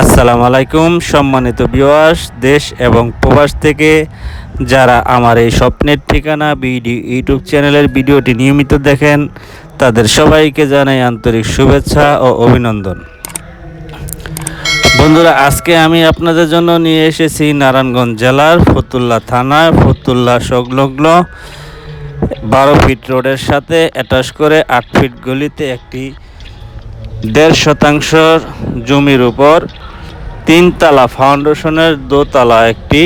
আসসালামু আলাইকুম, সম্মানিত ভিউয়ার্স, দেশ এবং প্রবাস থেকে যারা আমার এই স্বপ্নের ঠিকানা বিডি ইউটিউব চ্যানেলের ভিডিওটি নিয়মিত দেখেন, তাদের সবাইকে জানাই আন্তরিক শুভেচ্ছা ও অভিনন্দন। বন্ধুরা, আজকে আমি আপনাদের জন্য নিয়ে এসেছি নারায়ণগঞ্জ জেলার ফতুল্লা থানায় ফতুল্লা সংলগ্ন বারো ফিট রোডের সাথে অ্যাটাচ করে আট ফিট গলিতে একটি দেড় শতাংশ জমির উপর তিনতলা ফাউন্ডেশনের দোতলা একটি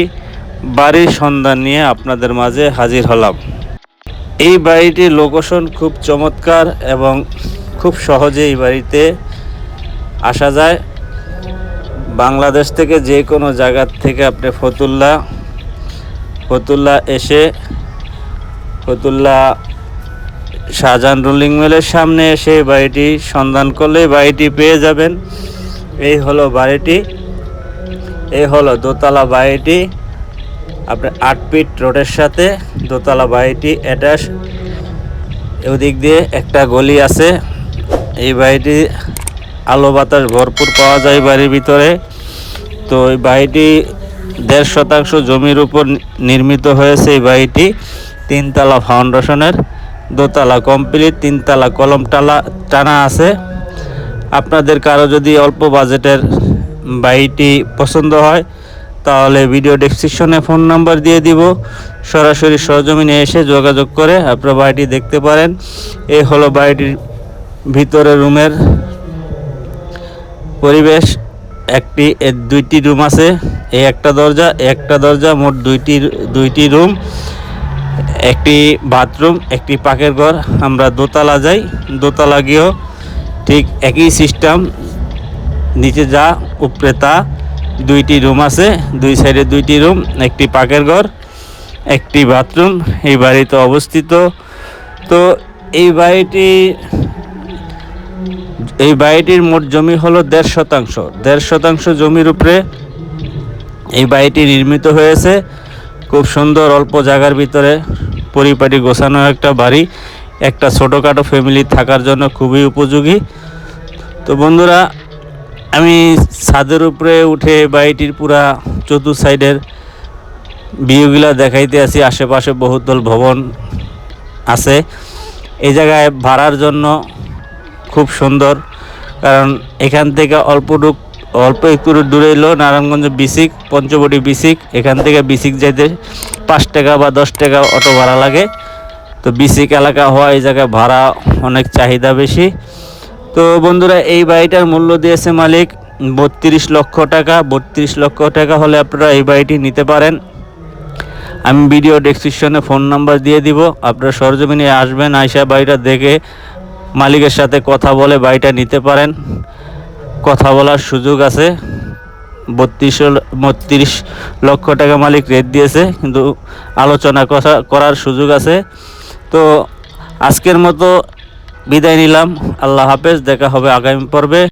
বাড়ির সন্ধান নিয়ে আপনাদের মাঝে হাজির হলাম। এই বাড়িটির লোকেশন খুব চমৎকার এবং খুব সহজে এই বাড়িতে আসা যায়। বাংলাদেশ থেকে যে কোনো জায়গার থেকে আপনি ফতুল্লা ফতুল্লা এসে ফতুল্লা শাহজাহান রুলিং মিলের সামনে এসে বাড়িটি সন্ধান করলে বাড়িটি পেয়ে যাবেন। এই হলো বাড়িটি। এই হলো দোতলা বাড়িটি। আপনার আট ফিট রোডের সাথে দোতলা বাড়িটি অ্যাটাচ ওদিক দিয়ে একটা গলি আছে। এই বাড়িটি আলো বাতাস ভরপুর পাওয়া যায় বাড়ির ভিতরে। তো এই বাড়িটি দেড় শতাংশ জমির উপর নির্মিত হয়েছে এই বাড়িটি। তিনতলা ফাউন্ডেশনের দোতলা কমপ্লিট, তিনতলা কলম টালা টানা আছে। আপনাদের কারও যদি অল্প বাজেটের বাড়িটি পছন্দ হয়, তাহলে ভিডিও ডেসক্রিপশনে ফোন নাম্বার দিয়ে দিব। সরাসরি সরজমিনে এসে যোগাযোগ করে আপনারা বাড়িটি দেখতে পারেন। এই হলো বাড়িটির ভিতরে রুমের পরিবেশ। একটি দুইটি রুম আছে এই একটা দরজা একটা দরজা, মোট দুইটি দুইটি রুম। একটি বাথরুম, একটি পাকের ঘর। আমরা দোতলা যাই, দোতলা গিয়েও ঠিক একই সিস্টেম নিচে যা উপরে তা, দুইটি রুম আছে, দুই সাইডে দুইটি রুম, একটি পাকের ঘর, একটি বাথরুম, এই বাড়িতে অবস্থিত। তো এই বাড়িটি, এই বাড়িটির মোট জমি হলো দেড় শতাংশ। দেড় শতাংশ জমির উপরে এই বাড়িটি নির্মিত হয়েছে। খুব সুন্দর অল্প জায়গার ভিতরে পরিপাটি গোছানো একটা বাড়ি। একটা ছোটোখাটো ফ্যামিলি থাকার জন্য খুবই উপযোগী। তো বন্ধুরা আমি ছাদের উপরে উঠে বাড়িটির পুরা চতুর সাইডের ভিউগুলা দেখাইতে আছি আশেপাশে বহুতল ভবন আছে। এই জায়গায় ভাড়ার জন্য খুব সুন্দর। কারণ এখান থেকে অল্পটুক অল্প একটু দূরে এলো নারায়ণগঞ্জ বিসিক, পঞ্চবটি বিসিক, এখান থেকে বিসিক যাইতে পাঁচ টাকা বা দশ টাকা অটো ভাড়া লাগে। তো বিসিক এলাকা হওয়া এই জায়গায় ভাড়া অনেক চাহিদা বেশি। তো বন্ধুরা, এই বাড়িটার মূল্য দিয়েছে মালিক বত্রিশ লক্ষ টাকা। বত্রিশ লক্ষ টাকা হলে আপনারা এই বাড়িটি নিতে পারেন। আমি ভিডিও ডেসক্রিপশনে ফোন নাম্বার দিয়ে দিব। আপনারা সরজমিনে আসবেন, আইসা বাড়িটা দেখে মালিকের সাথে কথা বলে বাড়িটা নিতে পারেন। কথা বলার সুযোগ আছে। বত্রিশ বত্রিশ লক্ষ টাকা মালিক রেট দিয়েছে, কিন্তু আলোচনা করার সুযোগ আছে। তো আজকের মতো বিদায় নিলাম। আল্লাহ হাফেজ দেখা হবে আগামী পর্বে।